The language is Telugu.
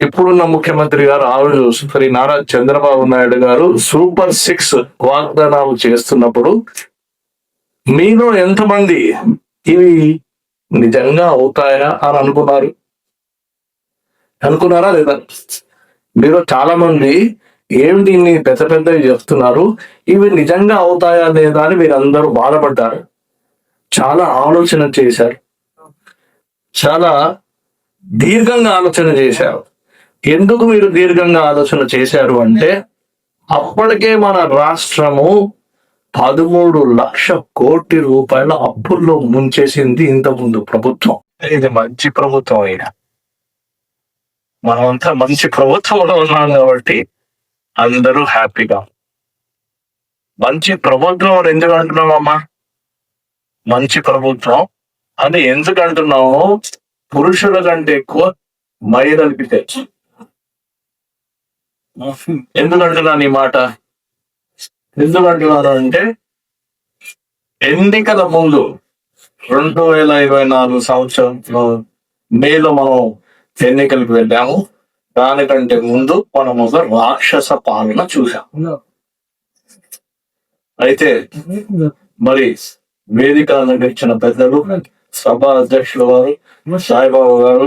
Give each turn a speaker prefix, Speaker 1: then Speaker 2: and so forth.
Speaker 1: ఇప్పుడున్న ముఖ్యమంత్రి గారు ఆవిడ రోజు శ్రీ నారా చంద్రబాబు నాయుడు గారు సూపర్ సిక్స్ వాగ్దానాలు చేస్తున్నప్పుడు మీలో ఎంతమంది ఇవి నిజంగా అవుతాయా అని అనుకున్నారు? అనుకున్నారా లేదా? మీరు చాలా మంది ఏమిటి దీన్ని పెద్ద పెద్దవి చెప్తున్నారు? ఇవి నిజంగా అవుతాయా లేదా అని మీరు అందరూ బాధపడ్డారు. చాలా ఆలోచన చేశారు. చాలా దీర్ఘంగా ఆలోచన చేశారు. ఎందుకు మీరు దీర్ఘంగా ఆలోచన చేశారు అంటే అప్పటికే మన రాష్ట్రము పదమూడు లక్ష కోటి రూపాయల అప్పుల్లో ముంచేసింది ఇంతకుముందు ప్రభుత్వం. ఇది మంచి ప్రభుత్వం అయినా. మనమంతా మంచి ప్రభుత్వంలో ఉన్నాం కాబట్టి అందరూ హ్యాపీగా మంచి ప్రభుత్వం అని ఎందుకు అంటున్నామమ్మా మంచి ప్రభుత్వం అని ఎందుకు అంటున్నాము పురుషుల కంటే ఎక్కువ మహిళలకి తెచ్చు ఎందుకు అంటున్నాను ఈ మాట? ఎందుకు అంటున్నాను అంటే ఎన్నికల ముందు రెండు వేల ఇరవై నాలుగు సంవత్సరంలో మేలో మనం ఎన్నికలకు వెళ్ళాము. దానికంటే ముందు మనం ఒక రాక్షస పాలన చూసాం అయితే మరి వేదిక అలంకరించిన పెద్దలు సభ అధ్యక్షుల వారు సాయిబాబు గారు